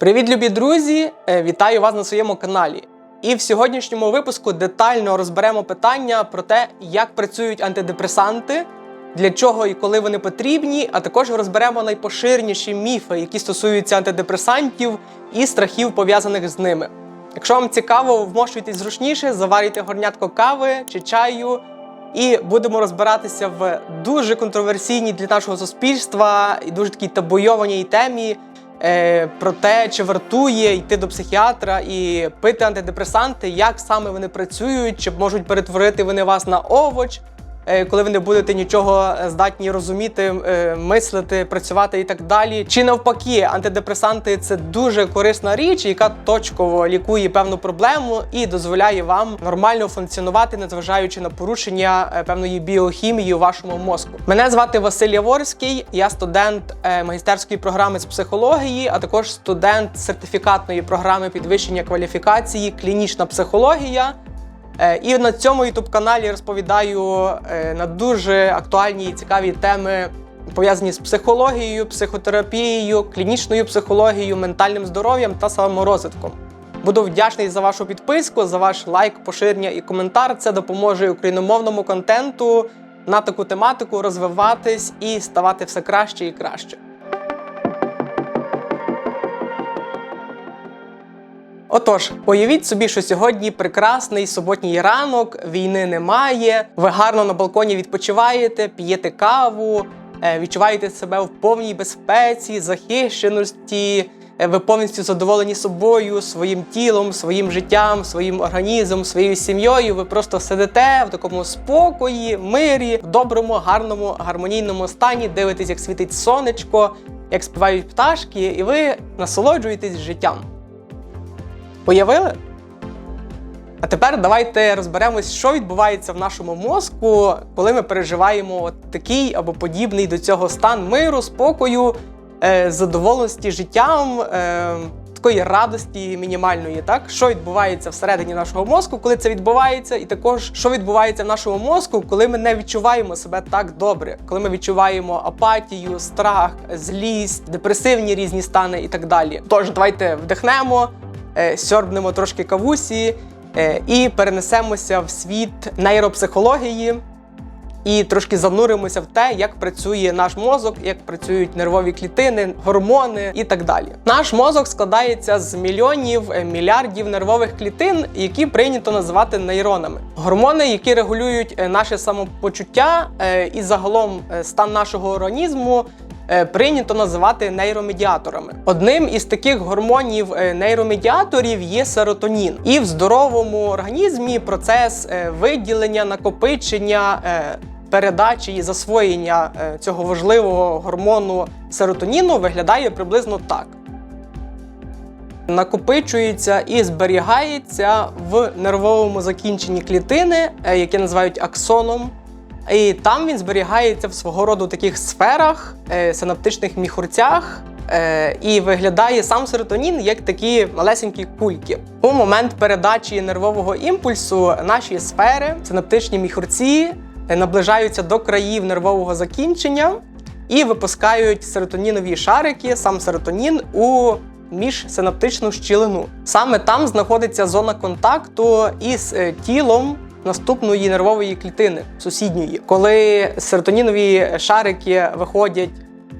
Привіт, любі друзі! Е, Вітаю вас на своєму каналі. І в сьогоднішньому випуску детально розберемо питання про те, як працюють антидепресанти, для чого і коли вони потрібні, а також розберемо найпоширеніші міфи, які стосуються антидепресантів і страхів пов'язаних з ними. Якщо вам цікаво, вмощуйтесь зручніше, заварюйте горнятко кави чи чаю. І будемо розбиратися в дуже контроверсійній для нашого суспільства і дуже такій табуйованій темі е, про те, чи вартує йти до психіатра і пити антидепресанти, як саме вони працюють, чи можуть перетворити вони вас на овоч, коли ви не будете нічого здатні розуміти, е, мислити, працювати і так далі. Чи навпаки, антидепресанти це дуже корисна річ, яка точково лікує певну проблему і дозволяє вам нормально функціонувати, незважаючи на порушення е, певної біохімії у вашому мозку. Мене звати Василь Яворський, я студент е, магістерської програми з психології, а також студент сертифікатної програми підвищення кваліфікації, клінічна психологія. Е, І на цьому youtube каналі розповідаю е, на дуже актуальні і цікаві теми, пов'язані з психологією, психотерапією, клінічною психологією, ментальним здоров'ям та саморозвитком. Буду вдячний за вашу підписку, за ваш лайк, поширення і коментар. Це допоможе україномовному контенту на таку тематику розвиватись і ставати все краще і краще. Отож, уявіть собі, що сьогодні прекрасний суботній ранок, війни немає. Ви гарно на балконі відпочиваєте, п'єте каву, е, відчуваєте себе в повній безпеці, захищеності. е, Ви повністю задоволені собою, своїм тілом, своїм життям, своїм організмом, своєю сім'єю. Ви просто сидите в такому спокої, мирі, в доброму, гарному, гармонійному стані, дивитесь, як світить сонечко, як співають пташки, і ви насолоджуєтесь життям. Уявили? А тепер давайте розберемось, що відбувається в нашому мозку, коли ми переживаємо такий або подібний до цього стан миру, спокою, е, задоволеності життям, е, такої радості мінімальної. Так, що відбувається всередині нашого мозку, коли це відбувається, і також що відбувається в нашому мозку, коли ми не відчуваємо себе так добре, коли ми відчуваємо апатію, страх, злість, депресивні різні стани і так далі. Тож давайте вдихнемо сьорбнемо трошки кавусі е, і перенесемося в світ нейропсихології і трошки зануримося в те, як працює наш мозок, як працюють нервові клітини, гормони і так далі. Наш мозок складається з мільйонів е, мільярдів нервових клітин, які прийнято називати нейронами. Гормони, які регулюють е, наше самопочуття е, і загалом е, стан нашого організму е, прийнято називати нейромедіаторами. Одним із таких гормонів е, нейромедіаторів є серотонін. І в здоровому організмі процес е, виділення, накопичення. е, Передачі і засвоєння е, цього важливого гормону серотоніну виглядає приблизно так: накопичується і зберігається в нервовому закінченні клітини, е, яке називають аксоном. І там він зберігається в свого роду таких сферах, е, синаптичних міхурцях. е, І виглядає сам серотонін як такі малесенькі кульки. У момент передачі нервового імпульсу наші сфери, синаптичні міхурці, е, наближаються до країв нервового закінчення і випускають серотонінові шарики, сам серотонін у міжсинаптичну щілину. Саме там знаходиться зона контакту із тілом наступної нервової клітини сусідньої. Коли серотонінові шарики виходять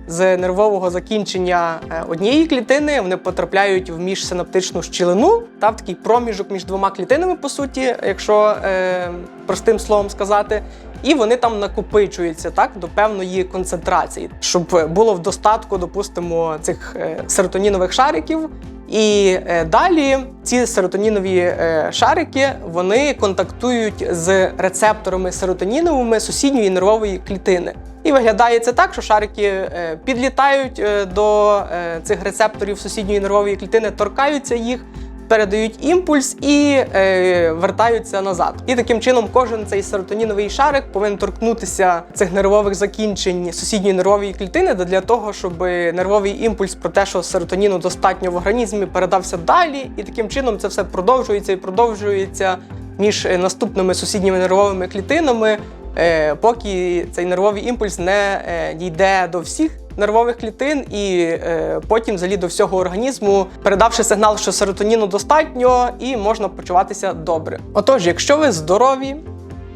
з нервового закінчення е, однієї клітини, вони потрапляють в міжсинаптичну щілину та в такий проміжок між двома клітинами, по суті, якщо е, простим словом сказати. І вони там накопичуються так до певної концентрації, щоб було в достатку, допустимо, цих е, серотонінових шариків. І е, далі ці серотонінові е, шарики вони контактують з рецепторами серотоніновими сусідньої нервової клітини. І виглядає це так, що шарики е, підлітають е, до е, цих рецепторів сусідньої нервової клітини, торкаються їх, передають імпульс і е, вертаються назад. І таким чином кожен цей серотоніновий шарик повинен торкнутися цих нервових закінчень сусідньої нервової клітини для того, щоб нервовий імпульс про те, що серотоніну достатньо в організмі, передався далі. І таким чином це все продовжується і продовжується між е, наступними сусідніми нервовими клітинами. Е, поки цей нервовий імпульс не е, дійде до всіх нервових клітин і е, потім взагалі до всього організму, передавши сигнал, що серотоніну достатньо і можна почуватися добре. Отож, якщо ви здорові,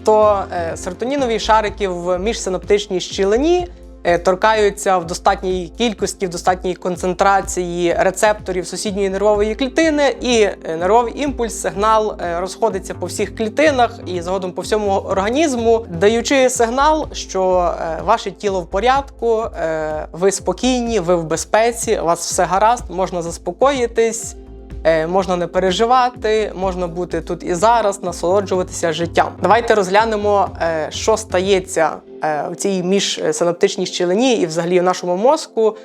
то серотонінові шарики в міжсинаптичній щілині торкаються в достатній кількості, в достатній концентрації рецепторів сусідньої нервової клітини, і е, нервовий імпульс, сигнал е, розходиться по всіх клітинах і згодом по всьому організму, даючи сигнал, що е, ваше тіло в порядку, е, ви спокійні, ви в безпеці, у вас все гаразд, можна заспокоїтись. Е, Можна не переживати, можна бути тут і зараз, насолоджуватися життям. Давайте розглянемо, е, що стається у в цій міжсинаптичній щілині і взагалі в нашому мозку,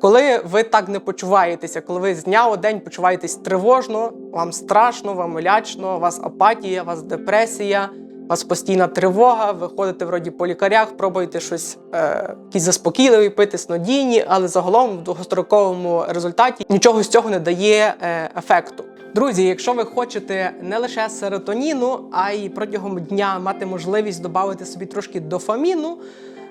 коли ви так не почуваєтеся, коли ви з дня у день почуваєтесь тривожно, вам страшно, вам лячно, у вас апатія, у вас депресія. У вас постійна тривога, ви ходите вроді по лікарях, пробуєте щось е, якісь заспокійливі, пити снодійні, але загалом в довгостроковому результаті нічого з цього не дає е, ефекту. Друзі, якщо ви хочете не лише серотоніну, а й протягом дня мати можливість додати собі трошки дофаміну,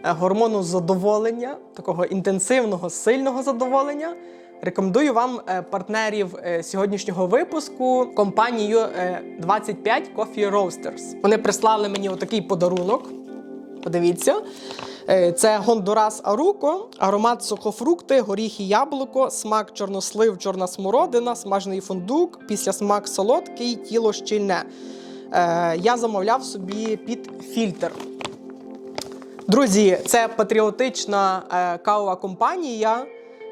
е, гормону задоволення, такого інтенсивного, сильного задоволення. Рекомендую вам е, партнерів е, сьогоднішнього випуску компанію е, 25 Coffee Roasters. Вони прислали мені отакий подарунок. Подивіться. Е, Це Гондурас Аруко, аромат сухофрукти, горіхи, яблуко, смак чорнослив, чорна смородина, смажений фундук, після смак солодкий, тіло щільне. Е, Я замовляв собі під фільтр. Друзі, це патріотична е, кавова компанія.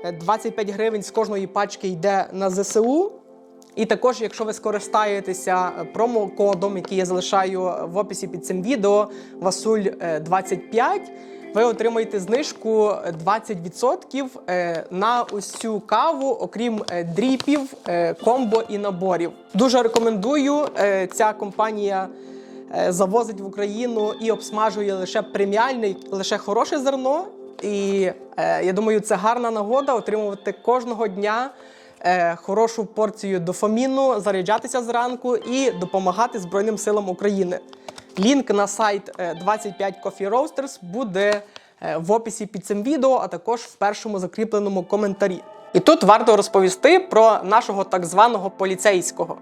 Е, 25 гривень з кожної пачки йде на ЗСУ. І також, якщо ви скористаєтеся е, промокодом, який я залишаю в описі під цим відео, Васуль е, 25, ви отримаєте знижку 20% е, на цю каву, окрім е, дріпів, е, комбо і наборів. Дуже рекомендую. Е, Ця компанія е, завозить в Україну і обсмажує лише преміальне, лише хороше зерно. І е, я думаю, це гарна нагода отримувати кожного дня е, хорошу порцію дофаміну, заряджатися зранку і допомагати Збройним силам України. Лінк на сайт е, 25 Coffee Roasters буде е, в описі під цим відео, а також в першому закріпленому коментарі. І тут варто розповісти про нашого так званого поліцейського.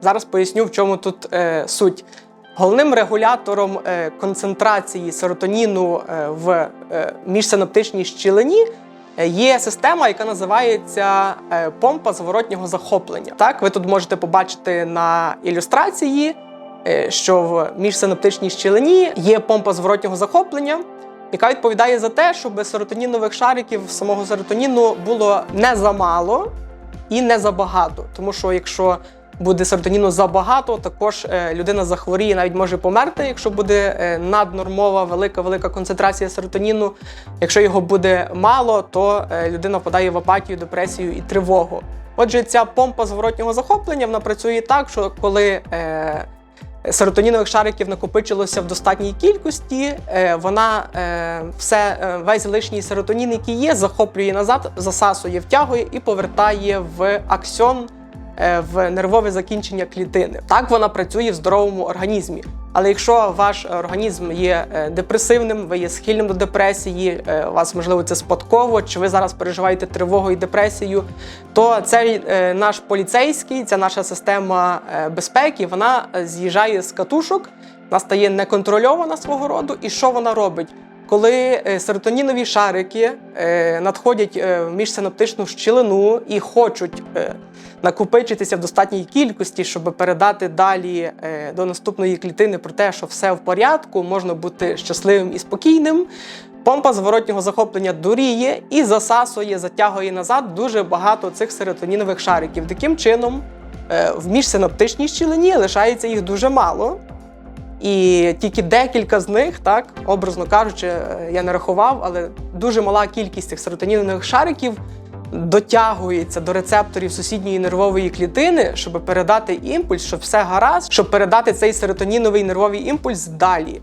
Зараз поясню, в чому тут е, суть. Головним регулятором е, концентрації серотоніну е, в е, міжсинаптичній щілині є система, яка називається помпа зворотнього захоплення. Так, ви тут можете побачити на ілюстрації, що в міжсинаптичній щілині є помпа зворотнього захоплення, яка відповідає за те, щоб серотонінових шариків самого серотоніну було не замало і не забагато. Тому що якщо буде серотоніну забагато, також е, людина захворіє, навіть може померти, якщо буде е, наднормова велика велика концентрація серотоніну. Якщо його буде мало, то е, людина впадає в апатію, депресію і тривогу. Отже, ця помпа зворотнього захоплення вона працює так, що коли е, серотонінових шариків накопичилося в достатній кількості, е, вона е, все, е, весь лишній серотонін, який є, захоплює назад, засасує, втягує і повертає в аксьон в нервове закінчення клітини. Так вона працює в здоровому організмі. Але якщо ваш організм є е, депресивним, ви є схильним до депресії, е, у вас можливо це спадково, чи ви зараз переживаєте тривогу і депресію, то цей е, наш поліцейський, ця наша система е, безпеки, вона е, з'їжджає з катушок, вона стає неконтрольована свого роду. І що вона робить? Коли е, серотонінові шарики е, надходять е, в міжсинаптичну щілину і хочуть накопичитися в достатній кількості, щоб передати далі до наступної клітини про те, що все в порядку, можна бути щасливим і спокійним. Помпа зворотнього захоплення дуріє і засасує, затягує назад дуже багато цих серотонінових шариків. Таким чином, в міжсинаптичній щілині лишається їх дуже мало. І тільки декілька з них, так, образно кажучи, е, я не рахував, але дуже мала кількість цих серотонінових шариків дотягується до рецепторів сусідньої нервової клітини, щоб передати імпульс, щоб все гаразд, щоб передати цей серотоніновий нервовий імпульс далі.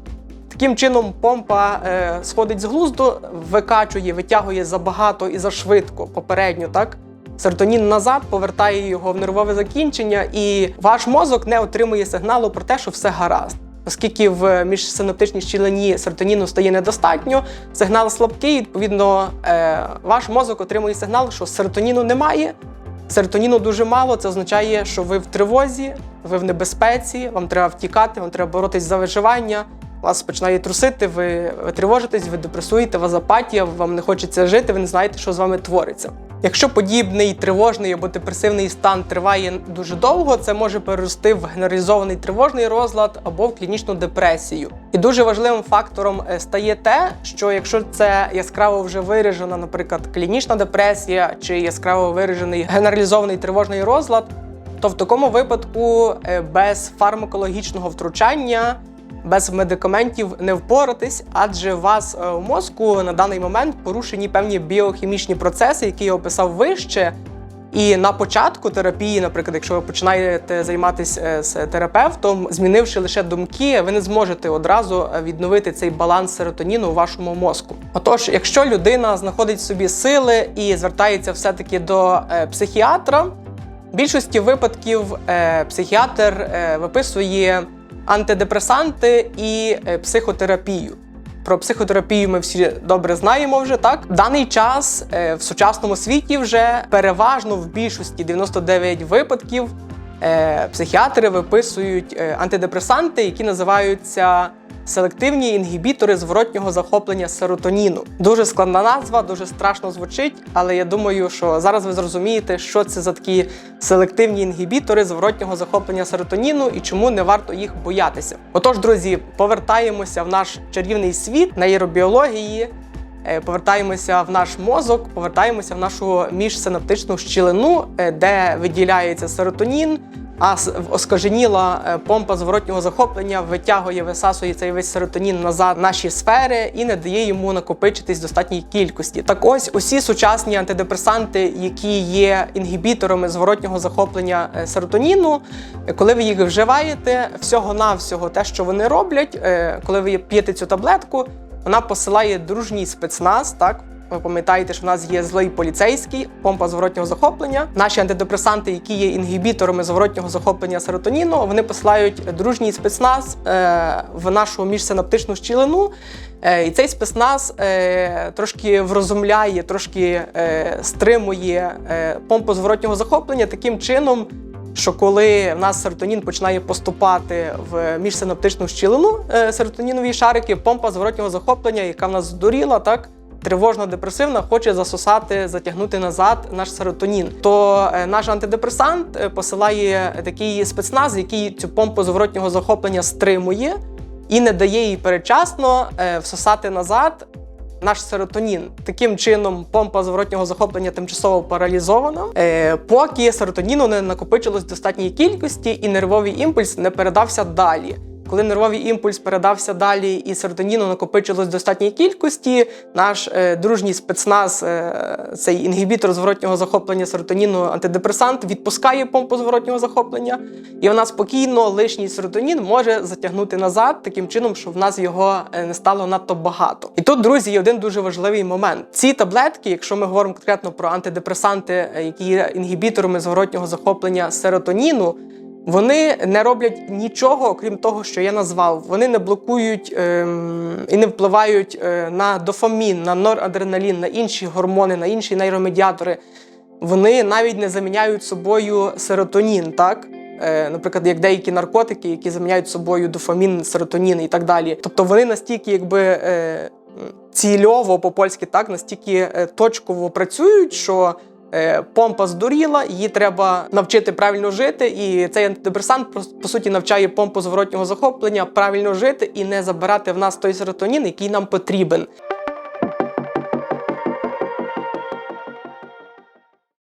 Таким чином, помпа е, сходить з глузду, викачує, витягує забагато і зашвидко попередньо, так? Серотонін назад повертає його в нервове закінчення, і ваш мозок не отримує сигналу про те, що все гаразд. Оскільки в міжсинаптичній щілині серотоніну стає недостатньо, сигнал слабкий, відповідно, е, ваш мозок отримує сигнал, що серотоніну немає. Серотоніну дуже мало, це означає, що ви в тривозі, ви в небезпеці, вам треба втікати, вам треба боротись за виживання. Вас починає трусити, ви, тривожитесь, ви депресуєте, вас апатія, вам не хочеться жити, ви не знаєте, що з вами твориться. Якщо подібний тривожний або депресивний стан триває дуже довго, це може перерости в генералізований тривожний розлад або в клінічну депресію. І дуже важливим фактором е, стає те, що якщо це яскраво вже виражена, наприклад, клінічна депресія чи яскраво виражений генералізований тривожний розлад, то в такому випадку е, без фармакологічного втручання, без медикаментів не впоратись, адже у вас е, у мозку на даний момент порушені певні біохімічні процеси, які я описав вище. І на початку терапії, наприклад, якщо ви починаєте займатися з терапевтом, змінивши лише думки, ви не зможете одразу е, відновити цей баланс серотоніну у вашому мозку. Отож, якщо людина знаходить в собі сили і звертається все-таки до е, психіатра, в більшості випадків е, психіатр е, виписує антидепресанти і е, психотерапію. Про психотерапію ми всі добре знаємо вже так. В даний час е, в сучасному світі вже переважно в більшості 99 випадків е, психіатри виписують антидепресанти, які називаються селективні інгібітори зворотнього захоплення серотоніну. Дуже складна назва, дуже страшно звучить, але я думаю, що зараз ви зрозумієте, що це за такі селективні інгібітори зворотнього захоплення серотоніну і чому не варто їх боятися. Отож, друзі, повертаємося в наш чарівний світ нейробіології. Е, Повертаємося в наш мозок, повертаємося в нашу міжсинаптичну щілину, е, де виділяється серотонін, а оскаженіла е, помпа зворотнього захоплення витягує, висасує цей весь серотонін назад в наші сфери і не дає йому накопичитись в достатній кількості. Так ось усі сучасні антидепресанти, які є інгібіторами зворотнього захоплення е, серотоніну, е, коли ви їх вживаєте, всього-навсього те, що вони роблять, коли ви п'єте цю таблетку, вона посилає дружній спецназ, так. Ви пам'ятаєте, що в нас є злий поліцейський, помпа зворотнього захоплення. Наші антидепресанти, які є інгібіторами зворотнього захоплення серотоніну, вони посилають дружній спецназ е, в нашу міжсинаптичну щілину. Е, і цей спецназ е, трошки врозумляє, трошки стримує помпу зворотнього захоплення таким чином, що коли в нас серотонін починає поступати в міжсинаптичну щілину серотонінові шарики, помпа зворотнього захоплення, яка в нас здуріла, так. Тривожно-депресивна хоче засосати, затягнути назад наш серотонін. То е, наш антидепресант е, посилає такий спецназ, який цю помпу зворотнього захоплення стримує і не дає їй передчасно е, всосати назад наш серотонін. Таким чином, помпа зворотнього захоплення тимчасово паралізована, е, поки серотоніну не накопичилось в достатній кількості і нервовий імпульс не передався далі. Коли нервовий імпульс передався далі і серотоніну накопичилось в достатній кількості, наш е, дружній спецназ, е, цей інгібітор зворотнього захоплення серотоніну, антидепресант, відпускає помпу зворотнього захоплення, і вона спокійно лишній серотонін може затягнути назад, таким чином, щоб в нас його е, не стало надто багато. І тут, друзі, є один дуже важливий момент. Ці таблетки, якщо ми говоримо конкретно про антидепресанти, е, які є інгібіторами зворотнього захоплення серотоніну. Вони не роблять нічого, окрім того, що я назвав. Вони не блокують ем, і не впливають е, на дофамін, на норадреналін, на інші гормони, на інші нейромедіатори. Вони навіть не заміняють собою серотонін, так? Е, наприклад, як деякі наркотики, які заміняють собою дофамін, серотонін і так далі. Тобто вони настільки, якби. Е, Цільово по-польськи так настільки е, точково працюють, що помпа здуріла, її треба навчити правильно жити. І цей антидепресант по суті навчає помпу зворотнього захоплення правильно жити і не забирати в нас той серотонін, який нам потрібен.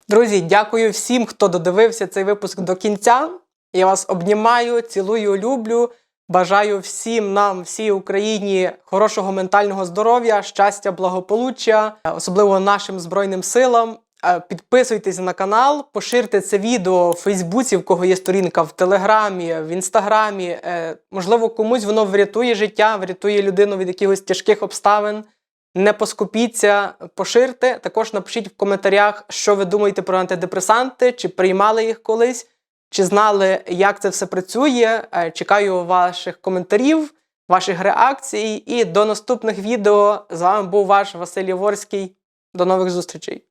Друзі, дякую всім, хто додивився цей випуск до кінця. Я вас обнімаю, цілую, люблю. Бажаю всім нам, всій Україні, хорошого ментального здоров'я, щастя, благополуччя, особливо нашим Збройним силам. Підписуйтесь на канал, поширте це відео в Фейсбуці, в кого є сторінка, в Телеграмі, в Інстаграмі. Е, Можливо, комусь воно врятує життя, врятує людину від якихось тяжких обставин. Не поскупіться, поширте. Також напишіть в коментарях, що ви думаєте про антидепресанти, чи приймали їх колись. чи знали, як це все працює. Е, Чекаю ваших коментарів, ваших реакцій. І до наступних відео. З вами був ваш Василь Єворський. До нових зустрічей!